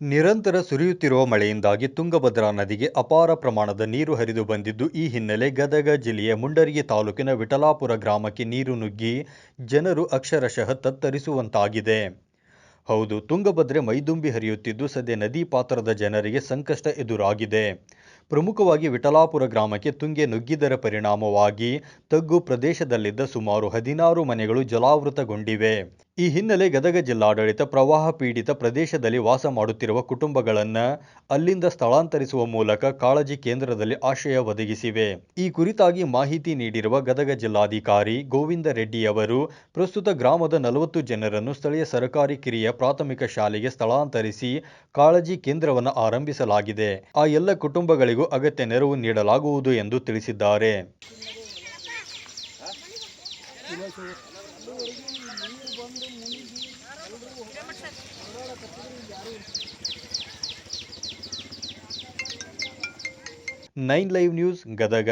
ನಿರಂತರ ಸುರಿಯುತ್ತಿರುವ ಮಳೆಯಿಂದಾಗಿ ತುಂಗಭದ್ರಾ ನದಿಗೆ ಅಪಾರ ಪ್ರಮಾಣದ ನೀರು ಹರಿದು ಬಂದಿದ್ದು, ಈ ಹಿನ್ನೆಲೆ ಗದಗ ಜಿಲ್ಲೆಯ ಮುಂಡರಗಿ ತಾಲೂಕಿನ ವಿಠಲಾಪುರ ಗ್ರಾಮಕ್ಕೆ ನೀರು ನುಗ್ಗಿ ಜನರು ಅಕ್ಷರಶಃ ತತ್ತರಿಸುವಂತಾಗಿದೆ. ಹೌದು, ತುಂಗಭದ್ರೆ ಮೈದುಂಬಿ ಹರಿಯುತ್ತಿದ್ದು, ಸದ್ಯ ನದಿ ಪಾತ್ರದ ಜನರಿಗೆ ಸಂಕಷ್ಟ ಎದುರಾಗಿದೆ. ಪ್ರಮುಖವಾಗಿ ವಿಠಲಾಪುರ ಗ್ರಾಮಕ್ಕೆ ತುಂಗೆ ನುಗ್ಗಿದರ ಪರಿಣಾಮವಾಗಿ ತಗ್ಗು ಪ್ರದೇಶದಲ್ಲಿದ್ದ ಸುಮಾರು ಹದಿನಾರು ಮನೆಗಳು ಜಲಾವೃತಗೊಂಡಿವೆ. ಈ ಹಿನ್ನೆಲೆ ಗದಗ ಜಿಲ್ಲಾಡಳಿತ ಪ್ರವಾಹ ಪೀಡಿತ ಪ್ರದೇಶದಲ್ಲಿ ವಾಸ ಮಾಡುತ್ತಿರುವ ಕುಟುಂಬಗಳನ್ನು ಅಲ್ಲಿಂದ ಸ್ಥಳಾಂತರಿಸುವ ಮೂಲಕ ಕಾಳಜಿ ಕೇಂದ್ರದಲ್ಲಿ ಆಶ್ರಯ ಒದಗಿಸಿವೆ. ಈ ಕುರಿತಾಗಿ ಮಾಹಿತಿ ನೀಡಿರುವ ಗದಗ ಜಿಲ್ಲಾಧಿಕಾರಿ ಗೋವಿಂದ ರೆಡ್ಡಿ ಅವರು, ಪ್ರಸ್ತುತ ಗ್ರಾಮದ ನಲವತ್ತು ಜನರನ್ನು ಸ್ಥಳೀಯ ಸರ್ಕಾರಿ ಕಿರಿಯ ಪ್ರಾಥಮಿಕ ಶಾಲೆಗೆ ಸ್ಥಳಾಂತರಿಸಿ ಕಾಳಜಿ ಕೇಂದ್ರವನ್ನು ಆರಂಭಿಸಲಾಗಿದೆ. ಆ ಎಲ್ಲ ಕುಟುಂಬಗಳಿಗೂ ಅಗತ್ಯ ನೆರವು ನೀಡಲಾಗುವುದು ಎಂದು ತಿಳಿಸಿದ್ದಾರೆ. Nine live news Gadag